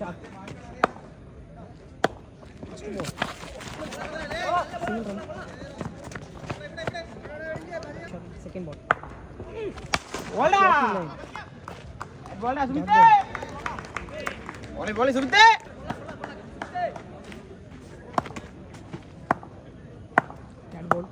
Second ball. Bola. Bola, Sumite. Bola, bola, Sumite. Ball.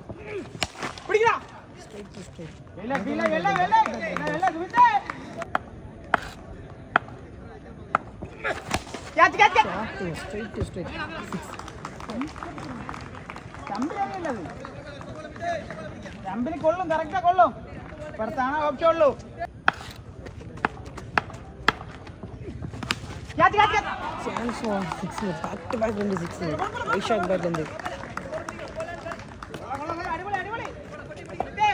To straight. Six. ചമ്പിലത് ചമ്പിൽ കൊള്ളും കറക്റ്റാ കൊള്ളും പുറത്താണ് ഓപ്ഷൻ ഉള്ളൂ Chance for six. Back to back രണ്ട് six. വൈശാഖ് ബാറ്റ് എന്ത് അടിപൊളി അടിപൊളി സുമിത്തേ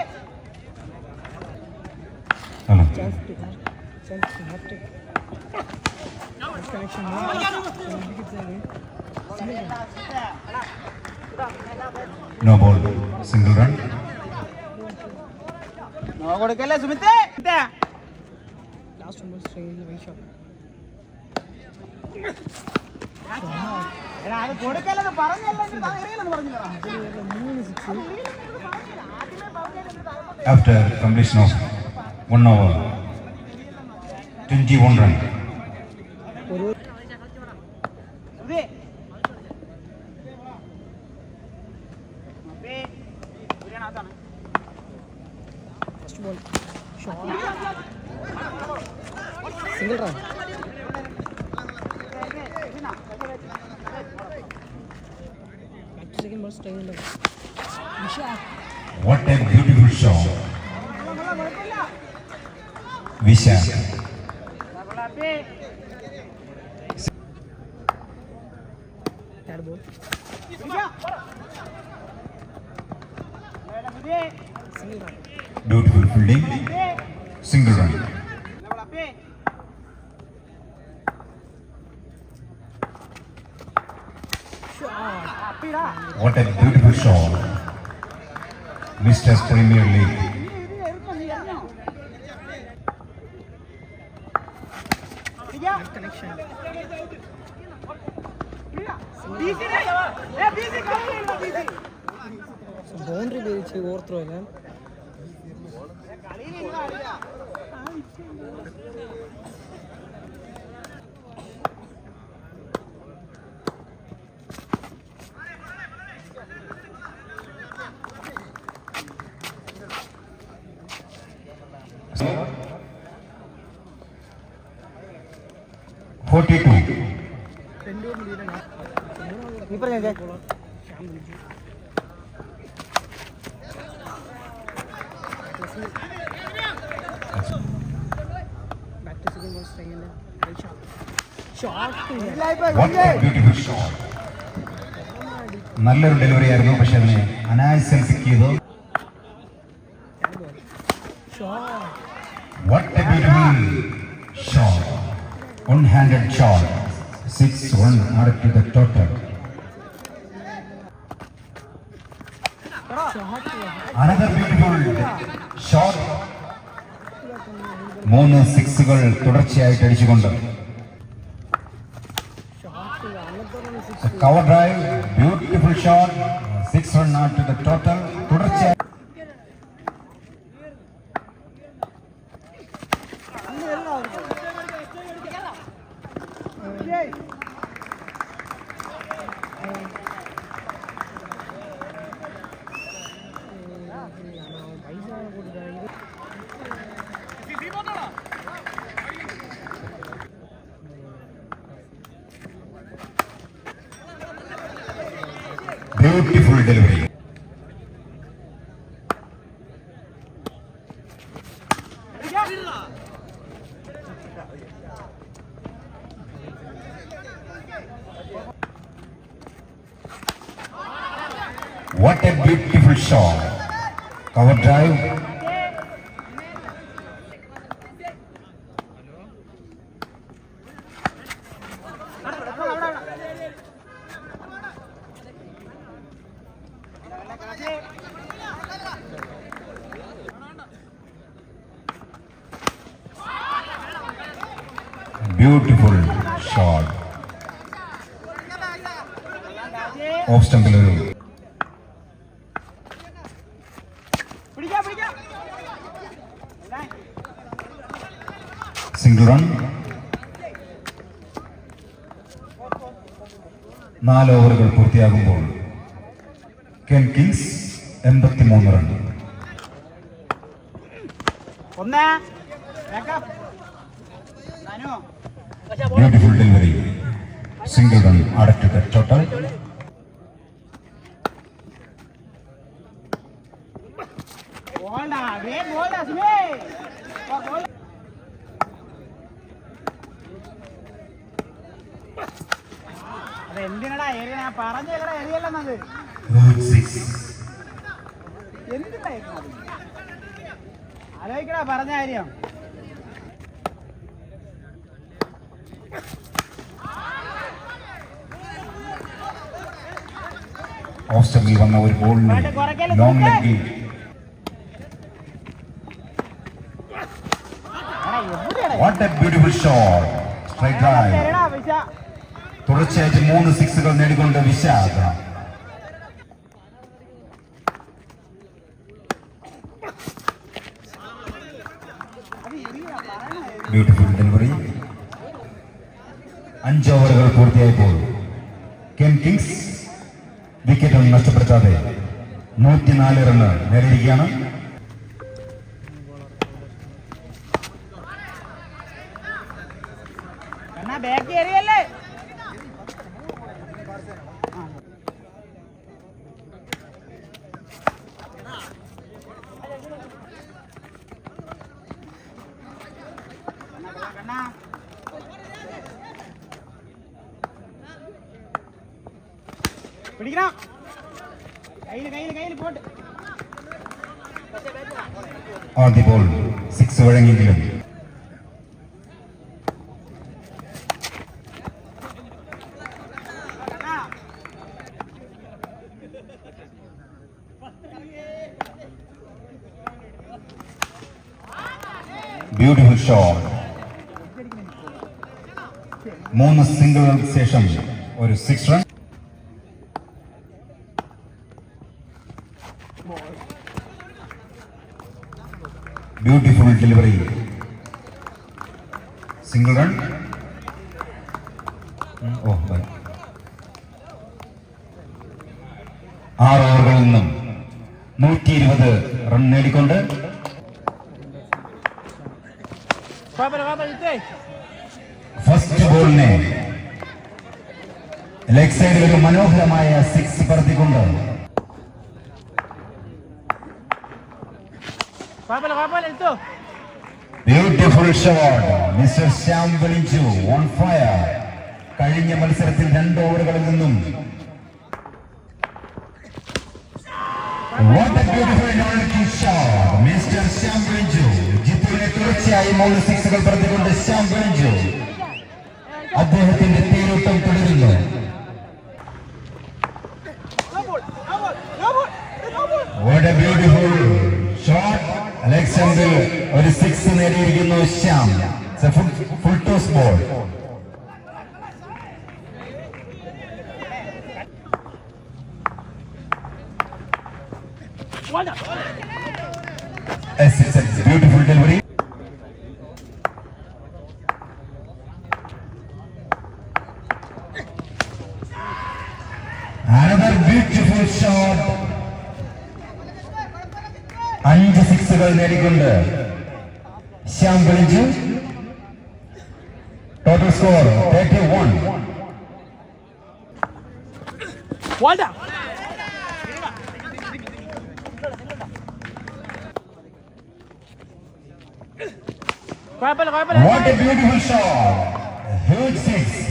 chance to chance to have to First connection wickets are single run. No ball, single run. No കൊടുക്കല്ലേ സുമിത്തേ സുമിത്തേ last one was straight Vaishakh എടാ അത് കൊടുക്കല്ലെന്ന് പറഞ്ഞല്ലേ എന്നിട്ട് അത് എറിയില്ലെന്ന് പറഞ്ഞില്ലടാ മൂന്ന് six After completion of one over, 21 run. വിശ Beautiful fielding, single run. What a beautiful song, Mr. Premier League. Boundary ortho ഞാൻ forty two. നീ പറഞ്ഞേ ശ്യാം വിളിച്ചു back to second ball strike ഉണ്ട് shot What a beautiful shot. നല്ലൊരു delivery ആയിരുന്നു പക്ഷെ അതിനെ അനായാസം പിക്ക് ചെയ്തു third ball shot What a beautiful shot. One-handed shot. Six run added to the total. Shot Another beautiful shot. മൂന്ന് സിക്സുകൾ തുടർച്ചയായിട്ട് അടിച്ചുകൊണ്ട്. Shot cover drive beautiful shot six run at the total What a beautiful song. Cover drive. Beautiful shot off സ്റ്റംപിൽ ഒരു single run നാല് ഓവറുകൾ പൂർത്തിയാകുമ്പോൾ Ken Kings എൺപത്തിമൂന്ന് run ഒന്ന്. അടയ്ക്കുക ടോട്ടൽ ബോൾഡാ വേ ബോൾഡാ സുമേ ബോൾ അത് എന്തിനടാ ഏരിയ ഞാൻ പറഞ്ഞല്ലടാ ഏരിയല്ലെന്നത് എന്തിനായിരുന്നു അത്. ആലോചിക്കടാ പറഞ്ഞ കാര്യം. ഓഫ് സ്റ്റംപിൽ വന്ന ഒരു ബോളിന് long ലെഗിൽ what a beautiful shot strike drive പൈസ തുടർച്ചയായിട്ട് മൂന്ന് സിക്സുകൾ നേടിക്കൊണ്ട് വിശാഖ. ബ്യൂട്ടിഫുൾ ഡെലിവറി അഞ്ച് ഓവറുകൾ പൂർത്തിയായപ്പോൾ. കെൻ കിങ്സ് വിക്കറ്റ് നഷ്ടപ്പെടുത്താതെ നൂറ്റിനാല് റണ്ണ് നേടിയിരിക്കുകയാണ്. എന്നാ. ആദ്യ ബോൾ സിക്സ് വഴങ്ങിയെങ്കിലും. ബ്യൂട്ടിഫുൾ ഷോട്ട് മൂന്ന് സിംഗിളുകൾക്ക് ശേഷം ഒരു six run beautiful delivery single run oh by ആറ് ഓവറുകളിൽ നിന്നും നൂറ്റി ഇരുപത് റൺ നേടിക്കൊണ്ട് ഫസ്റ്റ് ബോളിനെ ലെഗ് സൈഡിൽ ഒരു മനോഹരമായ സിക്സ് പറത്തിക്കൊണ്ട് ബ്യൂട്ടിഫുൾ ഷോട്ട് മിസ്റ്റർ ശ്യാം വിളിച്ചു ഓൺ ഫയർ കഴിഞ്ഞ മത്സരത്തിൽ രണ്ട് ഓവറുകളിൽ നിന്നും What a beautiful non-kick shot. Mister Shyam വിളിച്ചു ജിത്തുവിനെ തുടർച്ചയായി മൂന്ന് സിക്സുകൾ പറഞ്ഞുകൊണ്ട് ശ്യാം വിളിച്ചു അദ്ദേഹത്തിന്റെ തേരോട്ടം തുടരുന്നു What a beautiful shot. Alexander ഒരു six നേടിയിരിക്കുന്നു Shyam full toss ball Beautiful delivery Another beautiful shot. അഞ്ച് സിക്സുകൾ നേടിക്കൊണ്ട് ശ്യാം വിളിച്ചു ടോട്ടൽ സ്കോർ തേർട്ടി വൺ കുഴപ്പമില്ല കുഴപ്പമില്ല. What a beautiful shot huge six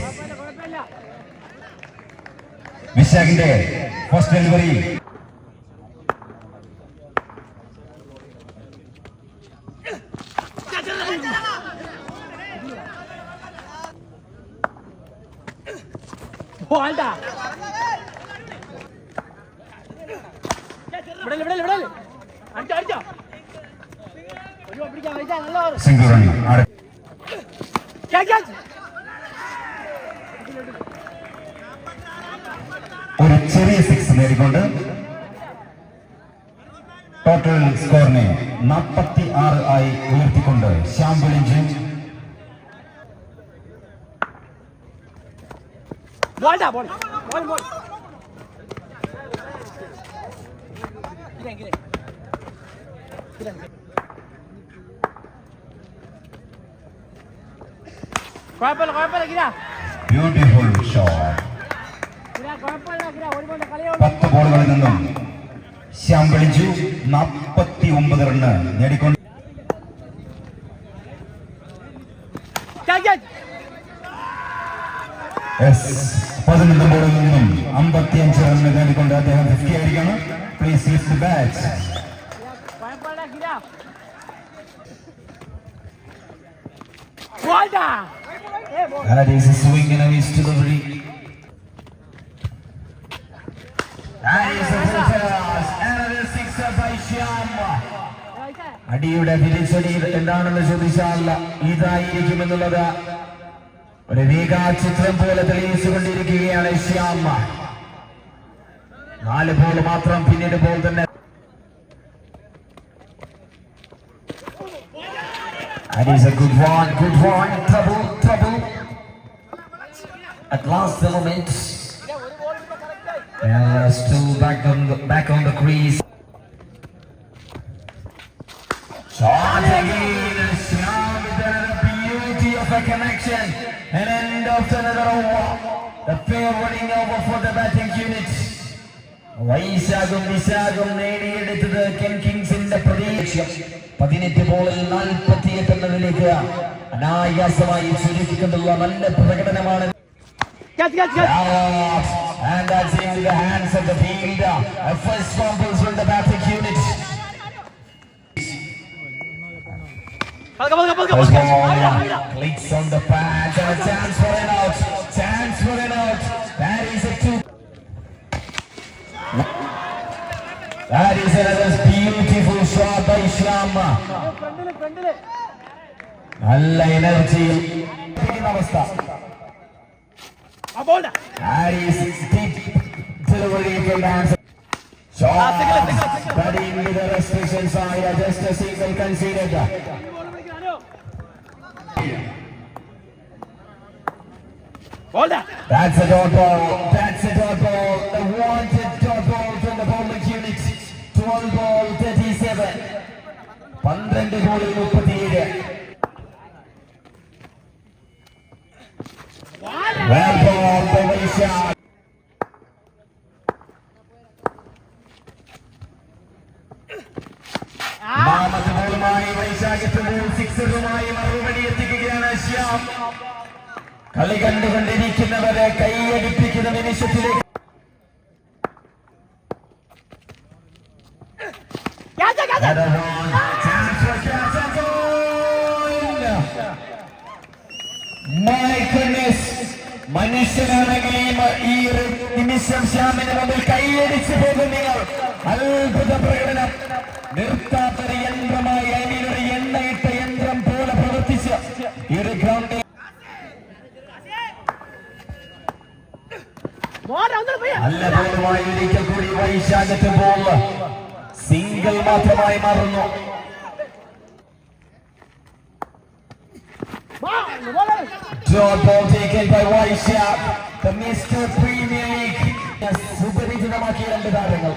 വിശാഖിന്റെ first delivery വാൾഡാ ഇവിടെ വിടൽ വിടൽ. അടിച്ചോ അടിച്ചോ. ക്യാച്ച് ഒരു ചെറിയ സിക്സ് നേടിക്കൊണ്ട് ടോട്ടൽ സ്കോറിനെ നാൽപ്പത്തി ആറ് ആയി ഉയർത്തിക്കൊണ്ട് ശ്യാം വിളിഞ്ച് ബോൾടാ ബോൾ ബോൾ ബോൾ കുഴപ്പമില്ല കുഴപ്പമില്ല ഗിര ബ്യൂട്ടിഫുൾ ഷോട്ട് ഗിര കുഴപ്പമില്ല ഗിര ഒരു കൊണ്ട് കളിയോ പത്ത് ബോളുകളിൽ നിന്നും ശ്യാം വിളിച്ചു നാൽപ്പത്തി ഒമ്പത് റണ്ണ് നേടിക്കൊണ്ട് എസ് പതിനൊന്ന് ബോളിൽ നിന്നും അമ്പത്തിയഞ്ച് റണ്ണ് നേടിക്കൊണ്ട് അദ്ദേഹം ഫിഫ്റ്റി ആയിരിക്കണം പ്ലീസ് ലിഫ്റ്റ് ബാറ്റ് കുഴപ്പമില്ല ഗിര ബോൾടാ ഏ ball That is a swing and a miss to the free. That is a full toss. Another sixer by Shyam. അടിയുടെ തിരിച്ചടി എന്താണെന്ന് ചോദിച്ചാൽ ഇതായിരിക്കുമെന്നുള്ളത് ഒരു രേഖാചിത്രം പോലെ തെളിയിച്ചുകൊണ്ടിരിക്കുകയാണ് ശ്യാം നാല് ബോൾ മാത്രം പിന്നീട് ബോൾ തന്നെ That is a good one, good one. Trouble. At last the moment. Uh, still back on the back on the crease. Shot again. Shyam with another beauty of a connection. And end of another over. The fair running over for the batting unit. വൈശാഖും വിശാഖും നേടിയെടുത്തത് കെൻ കിങ്സിന്റെ പ്രതീക്ഷ പതിനെട്ട് ബോളിൽ നാൽപ്പത്തിയെട്ട് എന്നതിലേക്ക് അനായാസമായി ചുരുക്കിക്കൊണ്ടുള്ള നല്ല പ്രകടനമാണ് Catch, catch, catch. Out. And that's into the hands of the fielder. A first fumbles from the batting unit. പതുക്കെ പതുക്കെ പതുക്കെ First പതുക്കെ ball ആയിടാ, ആയിടാ. clicks on the pad and a chance for an out. Chance for an out. That is a two. That is another beautiful shot by Shyama. ഫ്രണ്ടില് ഫ്രണ്ടില് നല്ല എനർജിയിൽ അവസ്ഥ ആ Shots, but in with the restrictions side, just a single conceded. Ball that. That's a dot ball. That's a dot ball. The wanted dot ball from the bowling unit. 12 ball 37. 12 ball 37. നാമത്തെ ബോളുമായി വൈശാഖത്തുമ്പോൾ സിക്സറുമായി മറുപടി എത്തിക്കുകയാണ് ശ്യാം കളി കണ്ടുകൊണ്ടിരിക്കുന്നവരെ കൈയടിപ്പിക്കുന്ന നിമിഷത്തിലേക്ക്. My goodness. മനുഷ്യനാണെങ്കിലും ഈ നിമിഷം ശ്യാമിന് മുമ്പിൽ കൈയടിച്ചു പോകും നിങ്ങൾ. അത്ഭുത പ്രകടനം. നിർത്താത്തൊരു യന്ത്രമായി അതിൽ എണ്ണയിട്ട യന്ത്രം പോലെ പ്രവർത്തിച്ച് ഈ ഒരു ഗ്രൗണ്ടിൽ നല്ല ബോളുമായി ഒരിക്കൽ കൂടി വൈശാഖത്ത് ബോൾ സിംഗിൾ മാത്രമായി മാറുന്നു. Ball ball Draw ball taken by Vaishak, the Mr. Premier League. സുപരിചിതമാക്കിയ രണ്ട് താരങ്ങൾ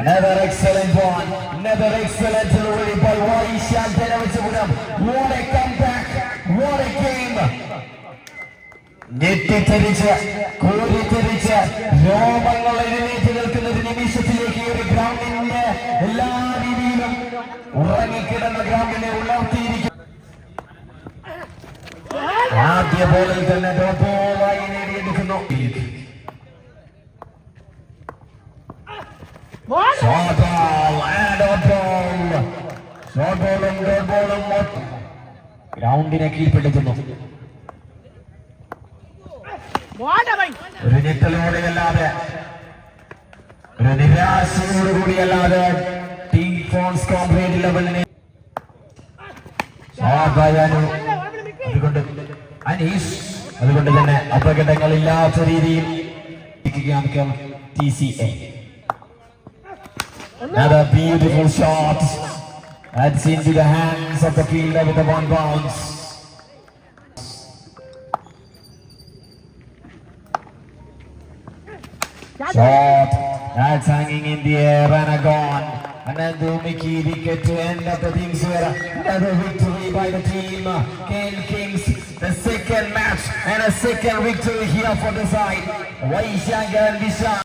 Another excellent one. Another excellent delivery by Vaishak Denavachapura. What a comeback. What a game. ഞെട്ടിത്തെറിച്ച് കോരിത്തെറിച്ച് രോമങ്ങൾ എഴുന്നേറ്റ് ആദ്യ ബോളിൽ തന്നെ ഡോട്ട് ബോളായി നേടിയെടുക്കുന്നു ഗ്രൗണ്ടിനെ കീഴ്പ്പെടുത്തുന്നു. ഒരു ഞെട്ടലോടെ അല്ലാതെ ഒരു ഒരു അല്ലാതെ ടീം ഫോൺസ് കോംപ്ലീറ്റ് ലെവലിനെ അതുകൊണ്ട് അനീഷ് അതുകൊണ്ട് തന്നെ അപകടങ്ങളില്ലാത്ത രീതിയിൽ T C A Another beautiful shot. That's into the hands of the fielder with the one bounce. Shot. That's hanging in the air and a gone. Another Mickey wicket to end up the things here. Another victory by the team. Kane Kings. the second match and a second victory here for the side. Vaishanga and Vishal.